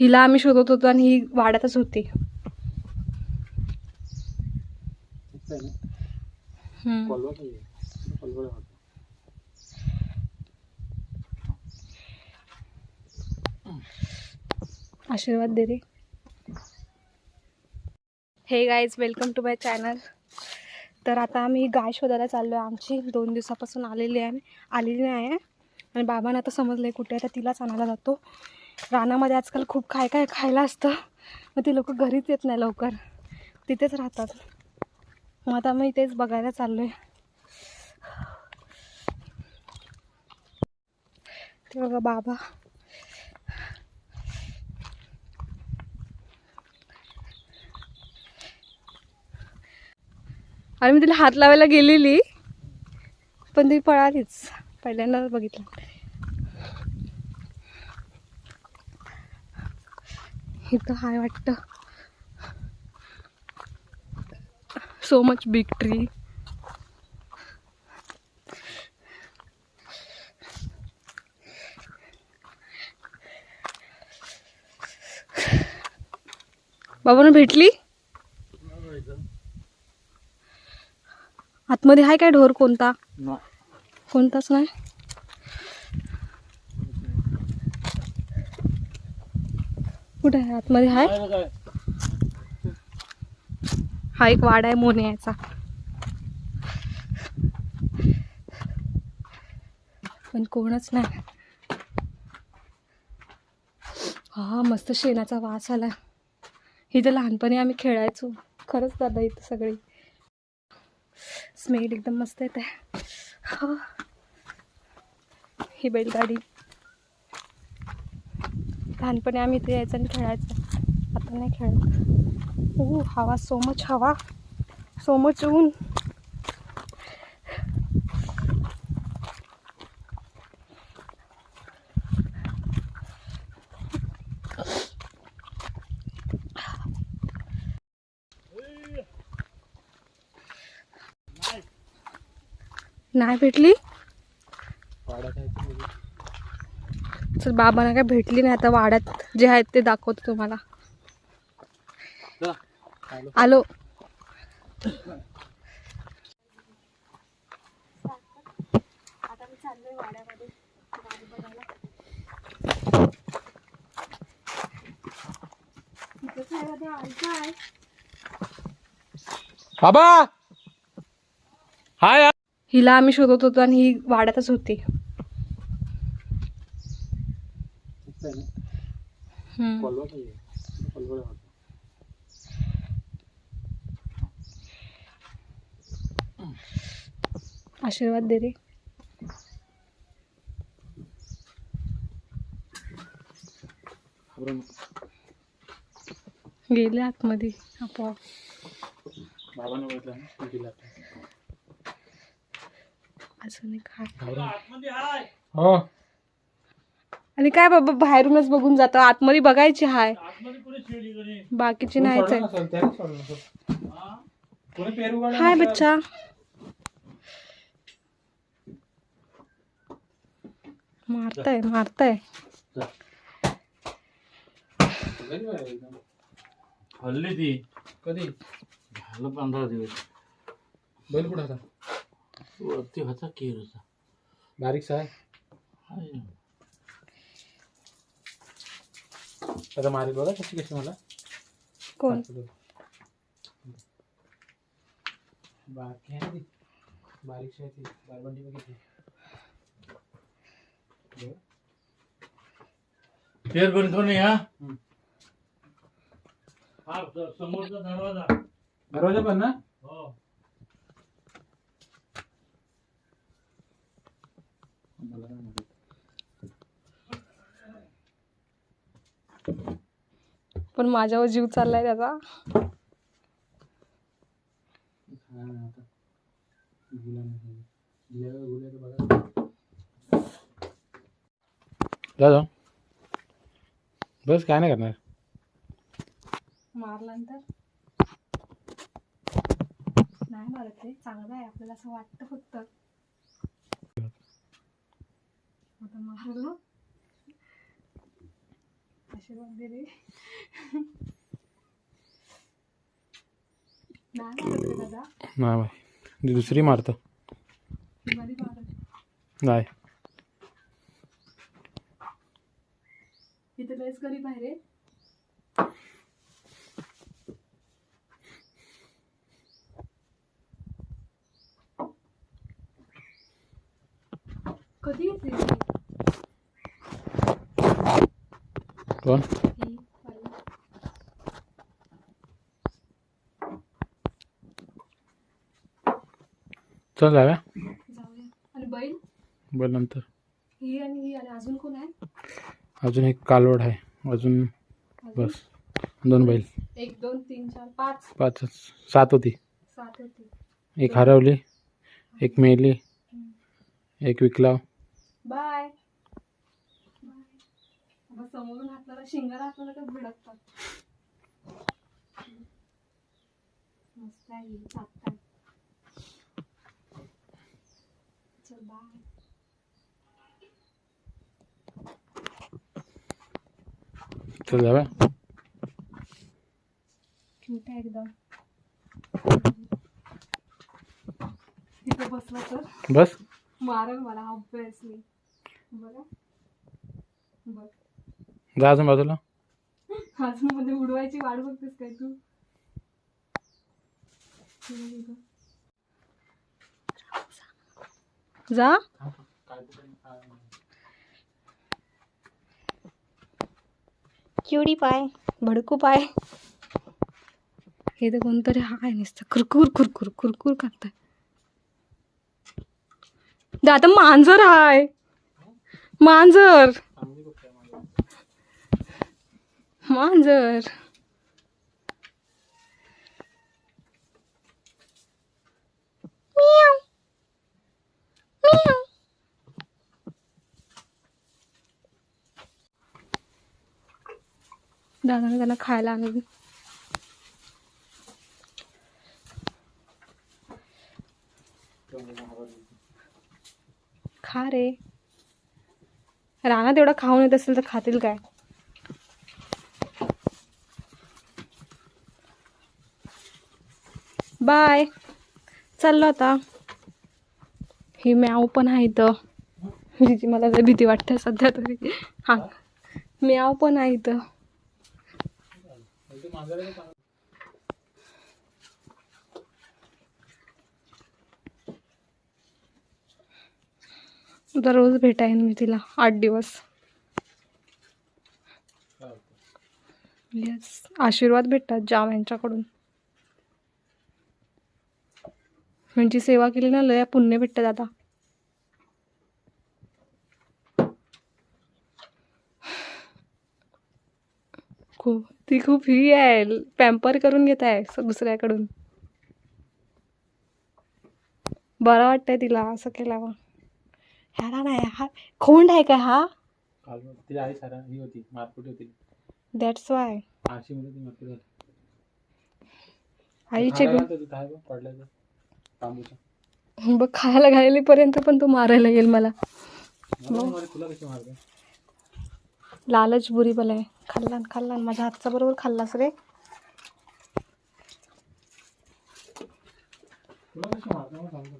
हिला आम्ही शोधत होतो आणि ही वाढतच होती. आशीर्वाद दे रे. Hey guys welcome to my channel तर आता आम्ही गाय शोधायला चाललो आहे आमची दोन दिवसापासून आलेली आहे. आलेली नाही आहे. आणि बाबांना आता समजलं आहे कुठे आहे तर तिलाच आणायला जातो. रानामध्ये आजकाल खूप काय काय खायला असतं. मग ती लोक घरीच येत नाही लवकर. तिथेच राहतात. मग आता मी तेच बघायला चाललो आहे ते बघा बाबा. आणि मी तिला हात लावायला गेलेली पण ती पळालीच. पहिल्यांदाच बघितलं. इथं हाय वाटतं. सो मच बिग ट्री बाबांना भेटली? आतमध्ये आहे काय ढोर कोणता? कोणताच नाही? कुठे आहे? आतमध्ये आहे? हा एक वाडा आहे मोन्याचा पण कोणच नाही. हा मस्त शेणाचा वास आला इथं लहानपणी आम्ही खेळायचो. खरंच दादा इथं सगळी. स्मेल एकदम मस्त येत. आहे हा. ही बैलगाडी. लहानपणी आम्ही इथे यायचं आणि खेळायचं. आता नाही खेळत. ऊ हवा सो मच हवा. सो मच ऊन. नाही भेटली? चल बाबांना काय भेटली नाही आता वाड्यात. जे आहेत ते दाखवतो तुम्हाला. आलो. बाबा! हाय हिला आम्ही शोधत होतो आणि ही वाड्यातच होती. आशीर्वाद दे रे. गेले आतमध्ये आपोआप. बाबाने बघितलं ना अजून एक हाय. हो. आणि काय बाबा बाहेरूनच बघून जातो. आतमध्ये बघायची हाय. बाकीची नाहीच आहे. हाय बच्चा. मारताय मारताय. हल्ली ती. कधी? झालं पंधरा दिवस. बैल कुठं होता? वरती होता केर हाय. आता मारी बघा कशी कशी मला कोण बाकी आहे ती ती बारबंडी बघितली बंद करून या. हा? समोरचा दरवाज़ा। दरवाज़ा पण ना? हो। मला पण माझ्यावर जीव चाललाय त्याचा. हा. जा बस काय नाही करणार. मारल्यानंतर नाही मारत रे चांगलं आहे आपल्याला असं वाटतं फक्त. आता मारलो आशीर्वाद दे रे? नाही बाई. दुसरी मारतं. नाही. इथे लयच गरीब आहे रे. कधी येते ही? कोण? चल जाऊया. जाऊया. आणि बैल? बोल नंतर. ही आणि ही आणि अजून कोण आहे? अजून एक कालवड आहे. अजून अजून? बस. दोन बैल. एक दोन तीन चार पाच. पाचच सात होती. सात होती. एक हरवली एक मेली एक विकला बाय. बाय समोरून हातला शिंगाला हातला का भिडकतात? मस्त आहे. चल बाय चल क्यूट आहे एकदम. तिथे बसला तर? बस. मारेल मला ऑब्विसली बघा बघ जा अजून बाजूला. अजून मध्ये उडवायची वाट बघतेस काय तू? जा. चिवडी पाय भडकू पाय. हे तर कोणतरी हा आहे नुसतं कुरकुर कुरकुर कुरकुर करताय. दादा मांजर हाय. मांजर. मांजर. दादाने त्यांना खायला आणली खा रे. रानात एवढा खाऊन येत असेल तर खातील काय? बाय. चाललो आता. ही म्याव पण आहे इथं. जिची मला जर भीती वाटते सध्या तरी. हां. म्याव पण आहे इथं. दररोज भेटायन मी तिला आठ दिवस. येस आशीर्वाद भेटतात जाम यांच्याकडून. यांची सेवा केली ना लय पुण्य भेटतात आता खूप ती खूप ही आहे. पॅम्पर करून घेत आहे दुसऱ्याकडून. बरं वाटतंय तिला असं केल्यावर. ह्याला नाही हा खोंड आहे का हा? कालवड तिला आई सारा होती मारकुटी होती. दॅट्स वाय आईचे बघ, खायला घालेपर्यंत पण तो मारायला येईल मला. लालच बुरी बला आहे. खाल्लान खाल्लान. माझ्या हातचा बरोबर खाल्लास रे. तुला कशी मारते? मला सांगतो